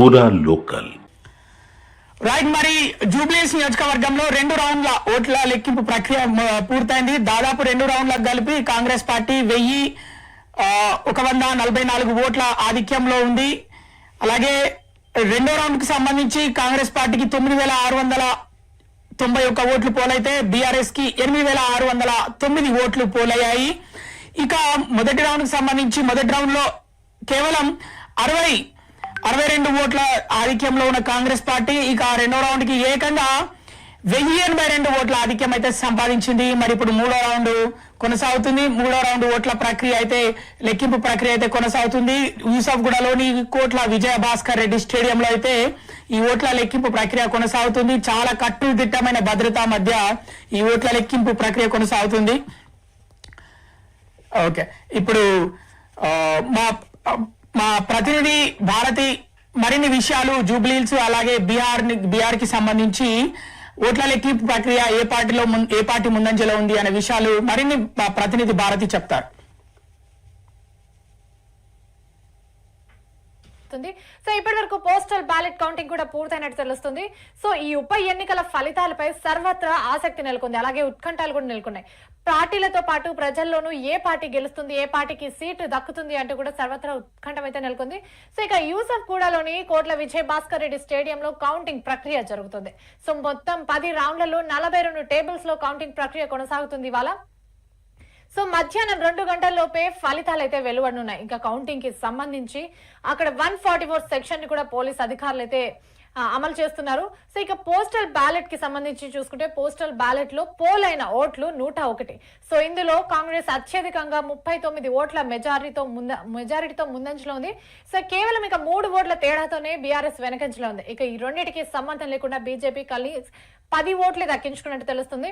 పూరా local. Right మరి జూబ్లీస్ నియోజకవర్గంలో రెండు రౌండ్ల ఓట్ల లెక్కింపు ప్రక్రియ పూర్తయింది. దాదాపు రెండు రౌండ్లకు కలిపి కాంగ్రెస్ పార్టీ వెయ్యి ఒక వంద నలభై నాలుగు ఓట్ల ఆధిక్యంలో ఉంది. అలాగే రెండో రౌండ్కి సంబంధించి కాంగ్రెస్ పార్టీకి తొమ్మిది వేల ఆరు వందల తొంభై ఒక్క ఓట్లు పోలైతే బీఆర్ఎస్కి ఎనిమిది వేల ఆరు వందల తొమ్మిది ఓట్లు పోలయ్యాయి. ఇక మొదటి రౌండ్కి సంబంధించి మొదటి రౌండ్లో కేవలం అరవై అరవై రెండు ఓట్ల ఆధిక్యంలో ఉన్న కాంగ్రెస్ పార్టీ ఇక రెండో రౌండ్కి ఏకంగా వెయ్యి ఎనభై రెండు ఓట్ల ఆధిక్యం అయితే సంపాదించింది. మరి ఇప్పుడు మూడో రౌండ్ కొనసాగుతుంది. మూడో రౌండ్ ఓట్ల ప్రక్రియ అయితే లెక్కింపు ప్రక్రియ అయితే కొనసాగుతుంది. యూసఫ్గూడలోని కోట్ల విజయ భాస్కర్ రెడ్డి స్టేడియంలో అయితే ఈ ఓట్ల లెక్కింపు ప్రక్రియ కొనసాగుతుంది. చాలా కట్టుదిట్టమైన భద్రత మధ్య ఈ ఓట్ల లెక్కింపు ప్రక్రియ కొనసాగుతుంది. ఓకే. ఇప్పుడు మా మా ప్రతినిధి భారతి మరిన్ని విషయాలు జూబ్లీల్స్ అలాగే బీహార్ బీహార్కి సంబంధించి ఓట్ల లెక్కింపు ప్రక్రియ ఏ పార్టీలో ముం- ఏ పార్టీ ముందంజలో ఉంది అనే విషయాలు మరిన్ని మా ప్రతినిధి భారతి చెప్తారు. తెలుస్తుంది. సో ఇప్పటి వరకు పోస్టల్ బ్యాలెట్ కౌంటింగ్ కూడా పూర్తయినట్టు తెలుస్తుంది. సో ఈ ఉప ఎన్నికల ఫలితాలపై సర్వత్రా ఆసక్తి నెలకొంది. అలాగే ఉత్కంఠాలు కూడా నెలకొన్నాయి. పార్టీలతో పాటు ప్రజల్లోనూ ఏ పార్టీ గెలుస్తుంది ఏ పార్టీకి సీటు దక్కుతుంది అంటూ కూడా సర్వత్రా ఉత్కంఠం అయితే నెలకొంది. సో ఇక యూసఫ్ కూడాలోని కోట్ల విజయ్ భాస్కర్ రెడ్డి స్టేడియంలో కౌంటింగ్ ప్రక్రియ జరుగుతుంది. సో మొత్తం పది రౌండ్లలో నలభై రెండు టేబుల్స్లో కౌంటింగ్ ప్రక్రియ కొనసాగుతుంది ఇవాళ. సో మధ్యాహ్నం రెండు గంటల్లోపే ఫలితాలు అయితే వెలువడనున్నాయి. ఇంకా కౌంటింగ్కి సంబంధించి అక్కడ వన్ ఫార్టీ ఫోర్ సెక్షన్ని కూడా పోలీస్ అధికారులు అయితే అమలు చేస్తున్నారు. సో ఇక పోస్టల్ బ్యాలెట్కి సంబంధించి చూసుకుంటే పోస్టల్ బ్యాలెట్లో పోల్ అయిన ఓట్లు నూట ఒకటి. సో ఇందులో కాంగ్రెస్ అత్యధికంగా ముప్పై తొమ్మిది ఓట్ల మెజారిటీతో ముంద మెజారిటీతో ముందంజలో ఉంది. సో కేవలం ఇక మూడు ఓట్ల తేడాతోనే బీఆర్ఎస్ వెనకంజలో ఉంది. ఇక ఈ రెండింటికి సంబంధం లేకుండా బీజేపీ కలిసి పది ఓట్లే దక్కించుకున్నట్టు తెలుస్తుంది.